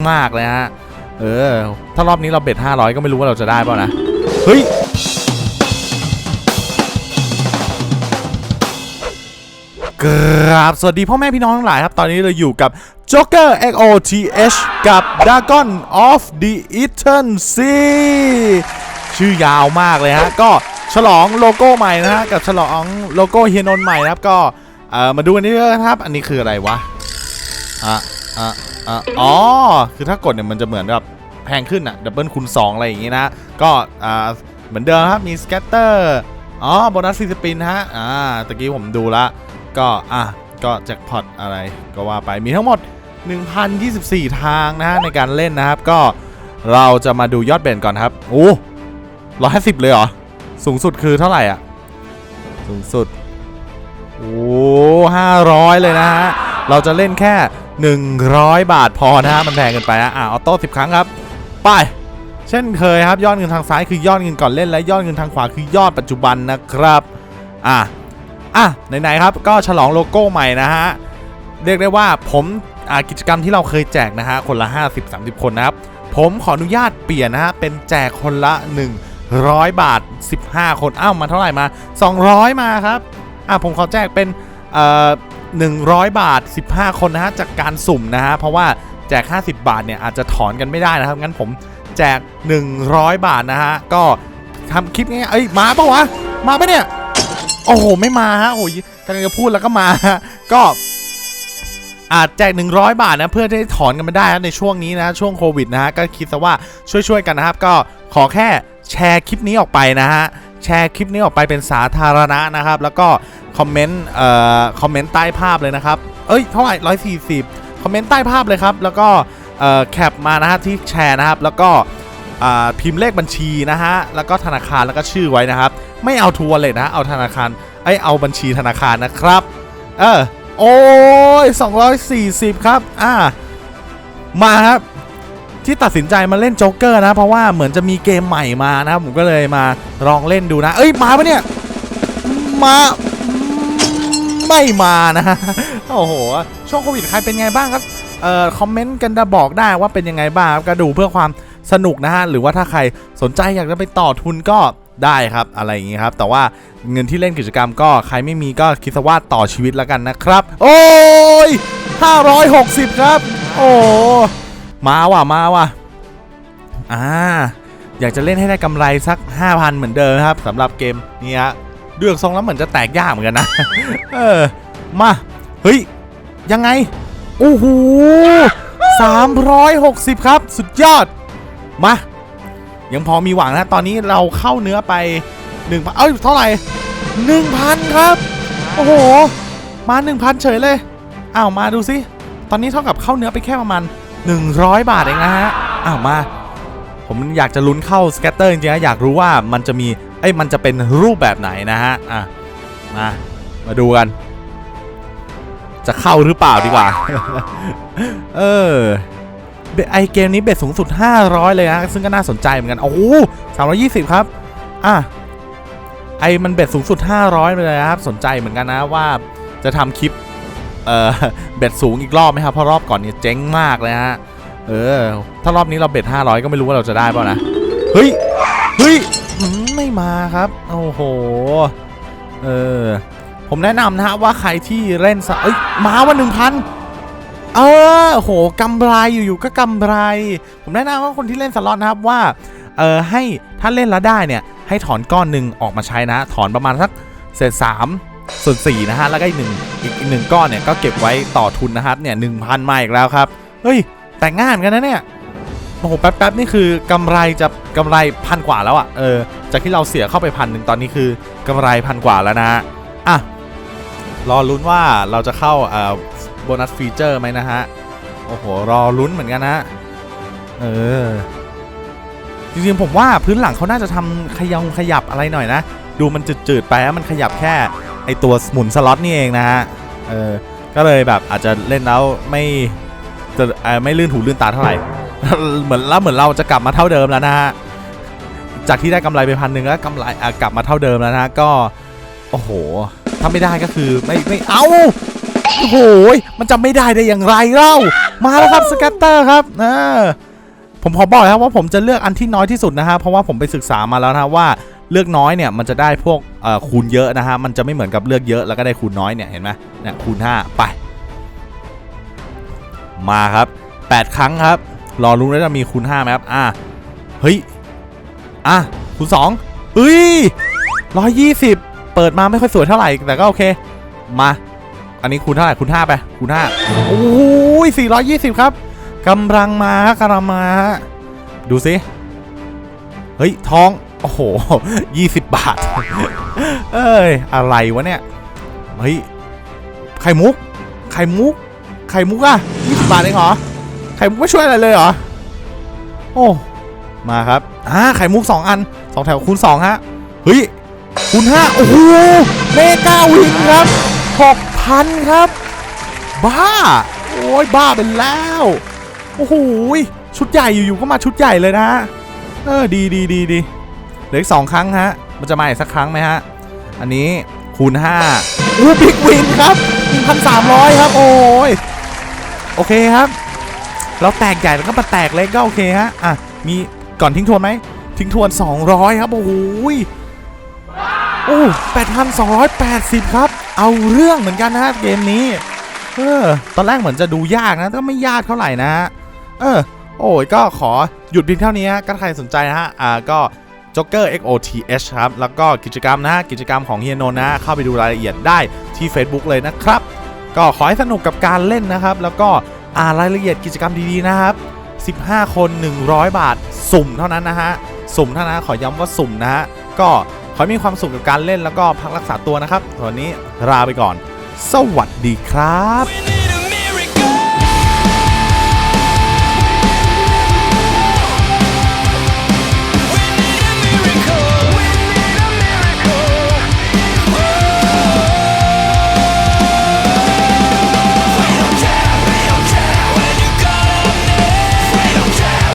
มากเลยฮะ เออ ถ้ารอบนี้เราเบ็ด 500 ก็ไม่รู้ว่าเราจะได้เปล่านะ เฮ้ย กราบ สวัสดีพ่อแม่พี่น้องทั้งหลายครับ ตอนนี้เราอยู่กับ Joker XOTH กับ Dragon of the Eastern Sea ชื่อยาวมากเลยฮะ ก็ฉลองโลโก้ใหม่นะฮะ กับฉลองโลโก้เฮียนนใหม่นะครับ ก็ เออมาดูกันนี้เลยนะครับ อันนี้คืออะไรวะ อะ อะ อะอ๋อ คือถ้ากดเนี่ยมันจะเหมือนแบบแพงขึ้นอะดับเบิลคูณ2อะไรอย่างงี้นะ ก็อ่าเหมือนเดิมครับ มีสแกตเตอร์ อ๋อ โบนัสฟรีสปินฮะ อ่า ตะกี้ผมดูละ ก็อะ ก็แจ็คพอตอะไรก็ว่าไป มีทั้งหมด 1,024 ทางนะฮะในการเล่นนะครับ ก็เราจะมาดูยอดเบนก่อนครับ โอ้ร้อยห้าสิบเลยเหรอ สูงสุดคือเท่าไหร่อะ สูงสุด โอ้ห้าร้อยเลยนะฮะ เราจะเล่นแค่ 100 บาทพอนะฮะมันแพงเกินไปนะอะออโต้10 ครั้งครับ ไป เช่นเคยครับยอดเงินทางซ้ายคือยอดเงินก่อนเล่นและยอดเงินทางขวาคือยอดปัจจุบันนะครับอะอะไหนๆครับก็ฉลองโลโก้ใหม่นะฮะเรียกได้ว่าผมกิจกรรมที่เราเคยแจกนะฮะคนละ 50-30 คนนะครับผมขออนุญาตเปลี่ยนนะฮะเป็นแจกคนละ 100 บาท 15 คนอ้าวมาเท่าไหร่มา 200 มาครับอะผมขอแจกเป็นเอ่อ 100 บาท 15 คนนะฮะจากการสุ่มนะฮะเพราะว่าแจก 50 บาทเนี่ยอาจจะถอนกันไม่ได้นะครับงั้นผมแจก 100 บาทนะฮะก็ทำคลิปง่ายๆเอ้ยมาปะวะมาปะเนี่ยโอ้โหไม่มาฮะโอ้ยกำลังจะพูดแล้วก็มาฮะก็อาจแจก 100 บาทนะเพื่อที่จะถอนกันไม่ได้นะในช่วงนี้นะช่วงโควิดนะฮะก็คิดซะว่าช่วยๆกันนะครับ ก็ขอแค่แชร์คลิปนี้ออกไปนะฮะ แชร์คลิปนี้ออกไปเป็นสาธารณะนะครับ แล้วก็คอมเมนต์เอ่อคอมเมนต์ใต้ภาพเลยนะครับ เอ้ยเท่าไหร่140คอมเมนต์ใต้ภาพเลยครับ แล้วก็เอ่อแคปมานะฮะที่แชร์นะครับ แล้วก็พิมพ์เลขบัญชีนะฮะ แล้วก็ธนาคารแล้วก็ชื่อไว้นะครับ ไม่เอาทัวร์เลยนะ เอาธนาคารไอเอาบัญชีธนาคารนะครับ เออ โอ้ย240 ครับ อ่า มาครับ ที่ตัดสินใจมาเล่นโจ๊กเกอร์นะ เพราะว่าเหมือนจะมีเกมใหม่มานะครับผมก็เลยมาลองเล่นดูนะ เอ้ยมาปะเนี่ยมาไม่มานะโอ้โหช่วงโควิดใครเป็นไงบ้างครับเอ่อคอมเมนต์กันจะบอกได้ว่าเป็นยังไงบ้างครับก็ดูเพื่อความสนุกนะฮะหรือว่าถ้าใครสนใจอยากจะไปต่อทุนก็ได้ครับอะไรอย่างงี้ครับ แต่ว่าเงินที่เล่นกิจกรรมก็ใครไม่มีก็คิดซะว่าต่อชีวิตแล้วกันนะครับ โอ้ย560 ครับ โอ้ มาว่ะมาว่ะอ่าอยากจะเล่นให้ได้กำไรสัก 5,000 เหมือนเดิมนะครับสำหรับเกมนี้ฮะเดือกทรงแล้วเหมือนจะแตกยากเหมือนกันนะ เออ มา เฮ้ย ยังไง โอ้โห360ครับ สุดยอด มา ยังพอมีหวังนะ ตอนนี้เราเข้าเนื้อไป1,000เอ้ย เท่าไหร่1,000ครับ โอ้โห มา1,000เฉยเลย อ้าว มาดูสิ ตอนนี้เท่ากับเข้าเนื้อไปแค่ประมาณ 100 บาทเองนะฮะอ้าวมา ผมอยากจะลุ้นเข้าสแกตเตอร์จริงๆนะอยากรู้ว่ามันจะมีเอ้ยมันจะเป็นรูปแบบไหนนะฮะอะมามาดูกัน จะเข้าหรือเปล่าดีกว่า เออเบไอเกมนี้เบ็ดสูงสุด 500 เลยนะ ซึ่งก็น่าสนใจเหมือนกันโอ้โห320 ครับ อะ ไอมันเบ็ดสูงสุด 500 ไปเลยนะครับ สนใจเหมือนกันนะว่าจะทำคลิป เออเบ็ดสูงอีกรอบไหมครับเพราะรอบก่อนเนี่ยเจ๊งมากเลยฮะเออ ถ้ารอบนี้เราเบ็ด500 ก็ไม่รู้ว่าเราจะได้เปล่านะเฮ้ยเฮ้ยไม่มาครับโอ้โหเออผมแนะนำนะฮะว่าใครที่เล่นสเอ้ยมาวันหนึ่งพันเออโหกำไรอยู่ๆก็กำไร ผมแนะนำว่าคนที่เล่นสล็อตนะครับว่าเออให้ถ้าเล่นแล้วได้เนี่ยให้ถอนก้อนหนึ่งออกมาใช้นะ ถอนประมาณสักเศษสาม ส่วนสี่นะฮะแล้วก็อีกหนึ่งอีกอีกหนึ่งก้อนเนี่ยก็เก็บไว้ต่อทุนนะครับเนี่ยหนึ่งพันมาอีกแล้วครับ เฮ้ย แต่งงานกันนะเนี่ยโอ้โหแป๊บๆนี่คือกำไรจะกำไรพันกว่าแล้วอะ่ะเออจากที่เราเสียเข้าไปพันหนึ่งตอนนี้คือกำไรพันกว่าแล้วนะอะรอลุ้นว่าเราจะเข้าเอ่อโบนัสฟีเจอร์ไหมนะฮะโอ้โหรอลุ้นเหมือนกันนะเออจริงๆผมว่าพื้นหลังเขาน่าจะทำขยงขยับอะไรหน่อยนะ ดูมันจืดๆไปอะมันขยับแค่ ไอตัวหมุนสล็อตนี่เองนะฮะ เออ ก็เลยแบบอาจจะเล่นแล้วไม่จะไม่ลื่นหูลื่นตาเท่าไหร่ เหมือนแล้วเหมือนเราจะกลับมาเท่าเดิมแล้วนะฮะ จากที่ได้กำไรไปพันหนึ่งแล้วกำไรกลับมาเท่าเดิมแล้วนะ ก็ โอ้โห ถ้าไม่ได้ก็คือไม่ไม่เอาโอ้โห มันจะไม่ได้ได้อย่างไรเล่า มาแล้วครับสแกตเตอร์ครับเออผมขอบอกนะครับว่าผมจะเลือกอันที่น้อยที่สุดนะฮะ เพราะว่าผมไปศึกษามาแล้วนะว่า เลือกน้อยเนี่ยมันจะได้พวกคูณเยอะนะฮะมันจะไม่เหมือนกับเลือกเยอะแล้วก็ได้คูณน้อยเนี่ยเห็นไหมเนี่ยคูณ 5 ไป มาครับ 8 ครั้งครับรอรุ้นว่าจะมีคูณ5ไหมครับอะเฮ้ยอะคูณ2เฮ้ย120เปิดมาไม่ค่อยสวยเท่าไหร่แต่ก็โอเค มา อันนี้คูณเท่าไหร่คูณ5ไปคูณ5โอ้ย420 ครับกำลังมากำลังมาฮะดูสิเฮ้ยทอง โอ้โห 20 บาท เอ้ย อะไรวะเนี่ย เฮ้ย ไข่มุก ไข่มุก ไข่มุกอะ20 บาทเองเหรอ ไข่มุกไม่ช่วยอะไรเลยเหรอ โอ้ มาครับ อ่า ไข่มุก 2 อัน 2 แถวคูณ 2 ฮะ เฮ้ย คูณ 5 โอ้โห เมกาวินครับ 6,000 ครับ บ้า โอ้ย บ้าไปแล้ว โอ้โห ชุดใหญ่อยู่ๆ ก็มาชุดใหญ่เลยนะฮะเออ ดีดีดีดี เหลืออีกสองครั้งฮะ มันจะมาอีกสักครั้งไหมฮะ อันนี้คูณ5อู้บิ๊กวินครับ 1,300 ครับ โอ้ย โอเคครับ เราแตกใหญ่แล้วก็มาแตกเล็กก็โอเคฮะ อะ มีก่อนทิ้งทวนไหม ทิ้งทวน 200 ครับ โอ้โหยโอ้8,280 ครับ เอาเรื่องเหมือนกันนะฮะเกมนี้ เออ ตอนแรกเหมือนจะดูยากนะ ก็ไม่ยากเท่าไหร่นะฮะเออ โอ้ย ก็ขอหยุดเพียงเท่านี้ฮะก็ใครสนใจนะฮะ อ่า ก็ Joker XOTH ครับ แล้วก็กิจกรรมนะกิจกรรมของเฮียนนนะ เข้าไปดูรายละเอียดได้ที่ Facebook เลยนะครับ ก็ขอให้สนุกกับการเล่นนะครับ แล้วก็อ่านรายละเอียดกิจกรรมดีๆนะครับ 15 คน 100 บาท สุ่มเท่านั้นนะฮะ สุ่มเท่านั้นขอย้ำว่าสุ่มนะฮะ ก็ขอให้มีความสุขกับการเล่นแล้วก็พักรักษาตัวนะครับวันนี้ลาไปก่อน สวัสดีครับ Winner!